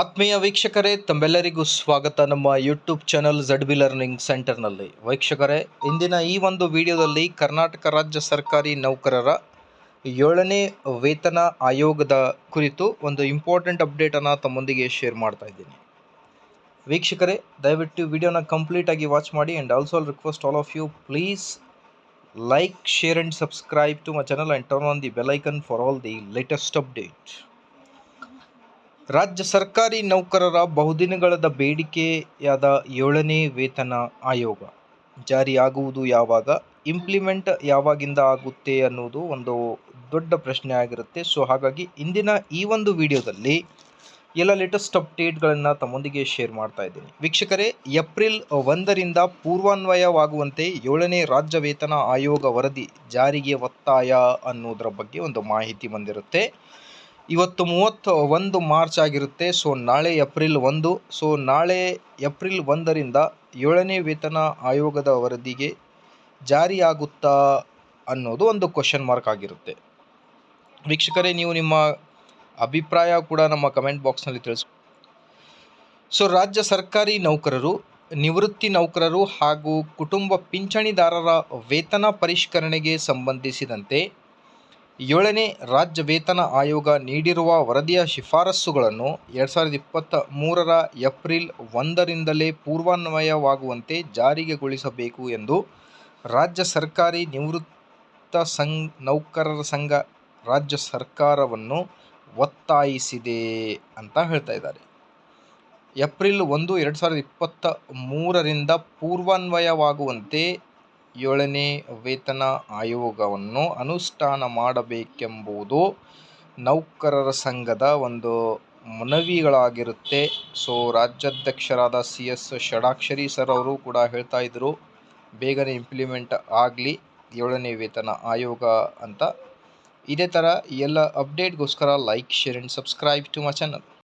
ಆತ್ಮೀಯ ವೀಕ್ಷಕರೇ, ತಮ್ಮೆಲ್ಲರಿಗೂ ಸ್ವಾಗತ. ನಮ್ಮ YouTube channel Z B learning ಸೆಂಟರ್ನಲ್ಲಿ ವೀಕ್ಷಕರೇ, ಇಂದಿನ ಈ ಒಂದು ವಿಡಿಯೋದಲ್ಲಿ ಕರ್ನಾಟಕ ರಾಜ್ಯ ಸರ್ಕಾರಿ ನೌಕರರ ಏಳನೇ ವೇತನ ಆಯೋಗದ ಕುರಿತು ಒಂದು ಇಂಪಾರ್ಟೆಂಟ್ ಅಪ್ಡೇಟನ್ನು ತಮ್ಮೊಂದಿಗೆ ಶೇರ್ ಮಾಡ್ತಾ ಇದ್ದೀನಿ. ವೀಕ್ಷಕರೇ, ದಯವಿಟ್ಟು ವಿಡಿಯೋನ ಕಂಪ್ಲೀಟಾಗಿ ವಾಚ್ ಮಾಡಿ and also request all of you please like share and subscribe to my channel and turn on the bell icon for all the latest update ರಾಜ್ಯ ಸರ್ಕಾರಿ ನೌಕರರ ಬಹುದಿನಗಳದ ಬೇಡಿಕೆಯಾದ ಏಳನೇ ವೇತನ ಆಯೋಗ. ಜಾರಿಯಾಗುವುದು ಯಾವಾಗ ಇಂಪ್ಲಿಮೆಂಟ್ ಯಾವಾಗಿಂದ ಆಗುತ್ತೆ ಅನ್ನೋದು ಒಂದು ದೊಡ್ಡ ಪ್ರಶ್ನೆ ಆಗಿರುತ್ತೆ. ಸೊ ಹಾಗಾಗಿ ಇಂದಿನ ಈ ಒಂದು ವಿಡಿಯೋದಲ್ಲಿ ಎಲ್ಲ ಲೇಟೆಸ್ಟ್ ಅಪ್ಡೇಟ್ಗಳನ್ನು ತಮ್ಮೊಂದಿಗೆ ಶೇರ್ ಮಾಡ್ತಾ ಇದ್ದೀನಿ. ವೀಕ್ಷಕರೇ, ಏಪ್ರಿಲ್ ಒಂದರಿಂದ ಪೂರ್ವಾನ್ವಯವಾಗುವಂತೆ ಏಳನೇ ರಾಜ್ಯ ವೇತನ ಆಯೋಗ ವರದಿ ಜಾರಿಗೆ ಒತ್ತಾಯ ಅನ್ನೋದರ ಬಗ್ಗೆ ಒಂದು ಮಾಹಿತಿ ಬಂದಿರುತ್ತೆ. ಇವತ್ತು ಮೂವತ್ತು, ಒಂದು ಮಾರ್ಚ್ ಆಗಿರುತ್ತೆ. ಸೊ, ನಾಳೆ ಏಪ್ರಿಲ್ ಒಂದು. ಸೊ, ನಾಳೆ ಏಪ್ರಿಲ್ ಒಂದರಿಂದ ಏಳನೇ ವೇತನ ಆಯೋಗದ ವರದಿಗೆ ಜಾರಿಯಾಗುತ್ತಾ ಅನ್ನೋದು ಒಂದು ಕ್ವಶನ್ ಮಾರ್ಕ್ ಆಗಿರುತ್ತೆ. ವೀಕ್ಷಕರೇ, ನೀವು ನಿಮ್ಮ ಅಭಿಪ್ರಾಯ ಕೂಡ ನಮ್ಮ ಕಮೆಂಟ್ ಬಾಕ್ಸ್ನಲ್ಲಿ ತಿಳಿಸ್ ಸೊ, ರಾಜ್ಯ ಸರ್ಕಾರಿ ನೌಕರರು, ನಿವೃತ್ತಿ ನೌಕರರು ಹಾಗೂ ಕುಟುಂಬ ಪಿಂಚಣಿದಾರರ ವೇತನ ಪರಿಷ್ಕರಣೆಗೆ ಸಂಬಂಧಿಸಿದಂತೆ ಏಳನೇ ರಾಜ್ಯ ವೇತನ ಆಯೋಗ ನೀಡಿರುವ ವರದಿಯ ಶಿಫಾರಸುಗಳನ್ನು ಎರಡು ಸಾವಿರದ ಇಪ್ಪತ್ತ ಮೂರರ ಏಪ್ರಿಲ್ ಒಂದರಿಂದಲೇ ಪೂರ್ವಾನ್ವಯವಾಗುವಂತೆ ಜಾರಿಗೆಗೊಳಿಸಬೇಕು ಎಂದು ರಾಜ್ಯ ಸರ್ಕಾರಿ ನಿವೃತ್ತ ಸಂಘ, ನೌಕರರ ಸಂಘ ರಾಜ್ಯ ಸರ್ಕಾರವನ್ನು ಒತ್ತಾಯಿಸಿದೆ ಅಂತ ಹೇಳ್ತಾ ಇದ್ದಾರೆ. ಏಪ್ರಿಲ್ ಒಂದು, ಎರಡು ಸಾವಿರದ ಇಪ್ಪತ್ತ ಮೂರರಿಂದ ಪೂರ್ವಾನ್ವಯವಾಗುವಂತೆ ಏಳನೇ ವೇತನ ಆಯೋಗವನ್ನು ಅನುಷ್ಠಾನ ಮಾಡಬೇಕೆಂಬುದು ನೌಕರರ ಸಂಘದ ಒಂದು ಮನವಿಗಳಾಗಿರುತ್ತೆ. ಸೊ, ರಾಜ್ಯಾಧ್ಯಕ್ಷರಾದ ಸಿ ಎಸ್ ಷಡಾಕ್ಷರಿ ಸರ್ ಅವರು ಕೂಡ ಹೇಳ್ತಾ ಇದ್ದರು ಬೇಗನೆ ಇಂಪ್ಲಿಮೆಂಟ್ ಆಗಲಿ, ಏಳನೇ ವೇತನ ಆಯೋಗ ಅಂತ. ಇದೇ ಥರ ಎಲ್ಲ ಅಪ್ಡೇಟ್ಗೋಸ್ಕರ like share and subscribe to my channel